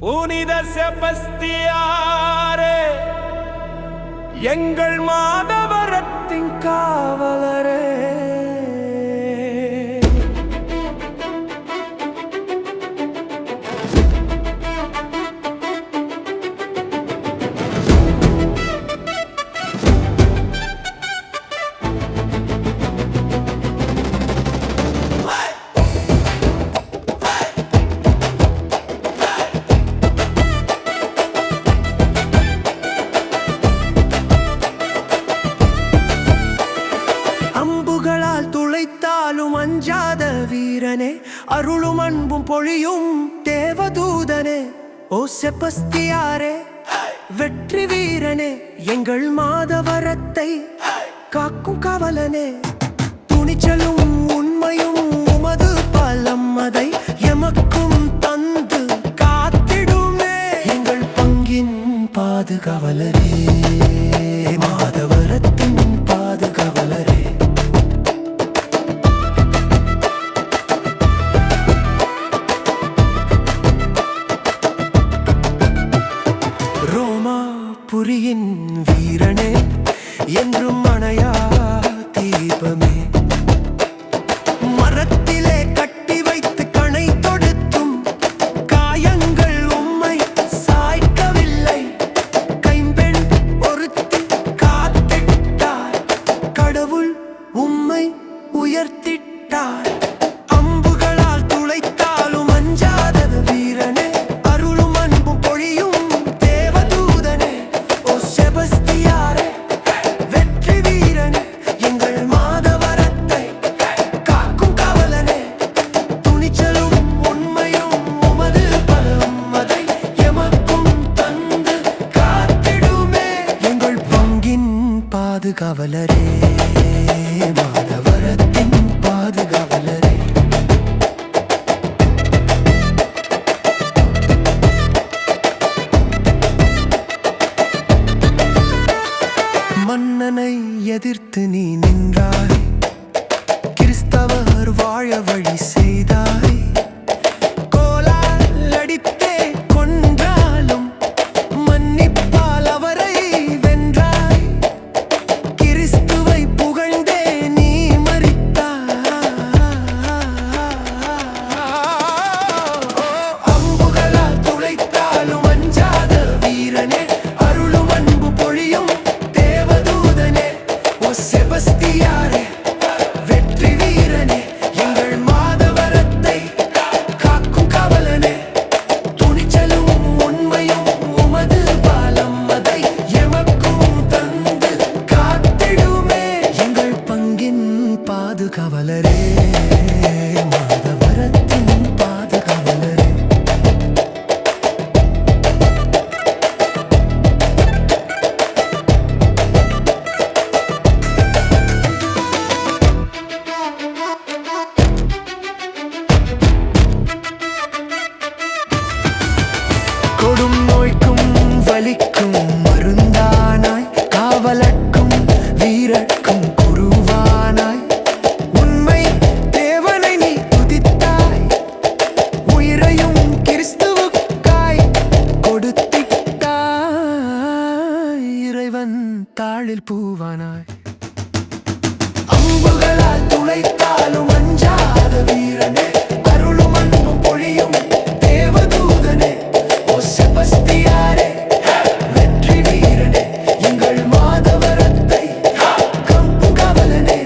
புனித செபஸ்தியாரே எங்கள் மாதவரத்தின் கா கண்ணனே அருளும் அன்பும் பொழியும் தேவதூதனே. ஓ செபஸ்தியாரே வெற்றி வீரனே எங்கள் மாதவரத்தை காக்கும் கவலனே. துணிச்சலும் உண்மையும் உமது பலம் அதை எமக்கும் தந்து காத்திடுமே. எங்கள் பங்கின் பாதுகாவலரே. புரியின் வீரனே என்றும் மனையா தீபமே. எதிர்த்து நீ நின்றாய். பாதுகாவலரே. காதில் பூவானாய். அம்புகளால் துளைத்தாலும் அஞ்சாத வீரனே அருளும் அன்பும் பொழியும் தேவதூதனே. ஓ செபஸ்தியாரே வெற்றி வீரனே எங்கள் மாதவரத்தை கம்பும் கவலனே.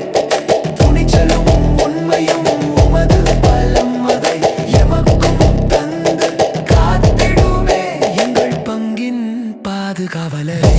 துணிச்சலும் உண்மையும் உமது பலம் அதை எமக்கும் தந்து காத்திடுமே. எங்கள் பங்கின் பாதுகாவலரே.